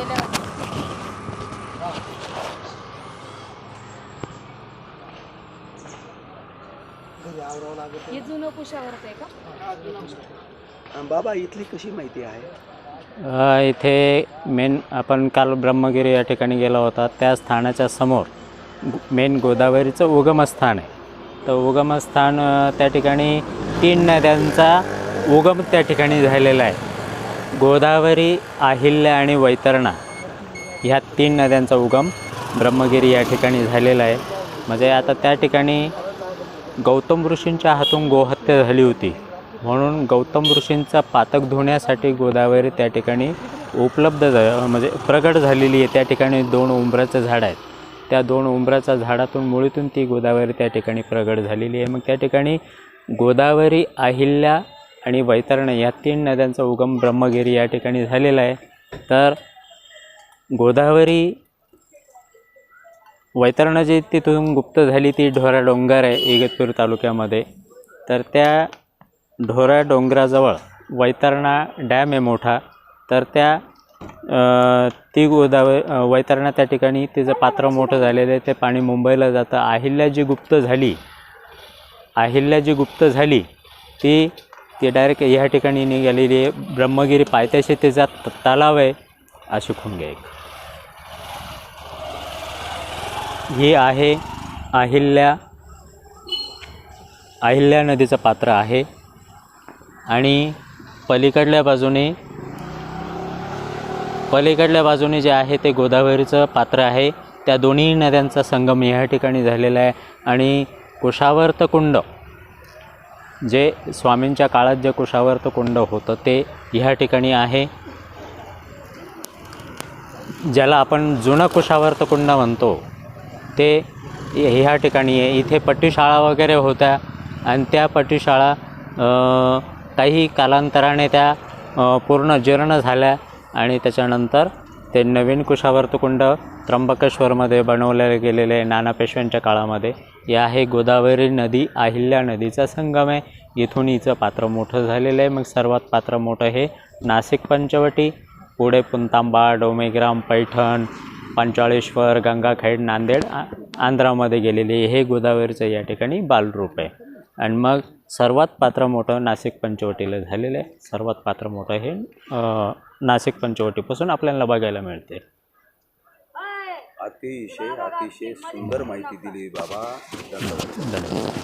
गेल्या. होत्या हे जुनं कुशावरच आहे का? बाबा इथली कशी माहिती आहे? इथे मेन आपण काल ब्रह्मगिरी या ठिकाणी गेला होता. त्या स्थानाच्या समोर मेन गोदावरीचं उगमस्थान आहे. तर उगमस्थान त्या ठिकाणी तीन नद्यांचा उगम त्या ठिकाणी झालेला आहे. गोदावरी अहिल्या आणि वैतरणा ह्या तीन नद्यांचा उगम ब्रह्मगिरी या ठिकाणी झालेला आहे. म्हणजे आता त्या ठिकाणी गौतम ऋषींच्या हातून गोहत्या झाली होती. म्हणून गौतम ऋषींचा पातक धुण्यासाठी गोदावरी त्या ठिकाणी उपलब्ध झा म्हणजे प्रगट झालेली आहे. त्या ठिकाणी दोन उंबराचं झाड आहेत. त्या दोन उंबराच्या झाडातून मुळीतून ती गोदावरी त्या ठिकाणी प्रगट झालेली आहे. मग त्या ठिकाणी गोदावरी अहिल्या आणि वैतरणा या तीन नद्यांचा उगम ब्रह्मगिरी या ठिकाणी झालेला आहे. तर गोदावरी वैतरणा जी तिथून गुप्त झाली ती ढोरा डोंगर आहे इगतपूर तालुक्यामध्ये. तर त्या ढोरा डोंगराजवळ वैतरणा डॅम आहे मोठा. तर त्या ती गोदावरी वैतरणा त्या ठिकाणी तिचं पात्र मोठं झालेलं आहे ते पाणी मुंबईला जातं. अहिल्या जी गुप्त झाली. अहिल्या जी गुप्त झाली ती ती डायरेक्ट ह्या ठिकाणी निघालेली आहे. ब्रह्मगिरी पायथ्याशी त्याचा तलाव आहे. अशी खुंगे एक. ही आहे अहिल्या अहिल्या नदीचं पात्र आहे. आणि पलीकडल्या बाजूने पलीकडल्या बाजूने जे आहे ते गोदावरीचं पात्र आहे. त्या दोन्ही नद्यांचा संगम ह्या ठिकाणी झालेला आहे. आणि कुशावर्त कुंड जे स्वामींच्या काळात जे कुशावर्त कुंड होतं ते ह्या ठिकाणी आहे. ज्याला आपण जुनं कुशावर्त कुंड म्हणतो ते ह्या ठिकाणी आहे. इथे पट्टीशाळा वगैरे होत्या आणि त्या पट्टीशाळा काही कालांतराने त्या पूर्ण जीर्ण झाल्या आणि त्याच्यानंतर ते नवीन कुशावर्तकुंड त्र्यंबकेश्वरमध्ये बनवले गेलेले आहे नाना पेशव्यांच्या काळामध्ये. हे आहे गोदावरी नदी अहिल्या नदीचा संगम आहे. इथून हिचं पात्र मोठं झालेलं आहे. मग सर्वात पात्र मोठं हे नाशिक पंचवटी. पुढे पुंतांबा डोमेग्राम पैठण पंचाळेश्वर गंगाखेड नांदेड आंध्रामध्ये गेलेले हे गोदावरीचं या ठिकाणी बालरूप आहे. आणि मग सर्वात पात्र मोठं नाशिक पंचवटीला झालेलं आहे. सर्वात पात्र मोठं हे नाशिक पंचवटीपासून आपल्याला बघायला मिळते. अतिशय अतिशय सुंदर माहिती दिली बाबा. धन्यवाद.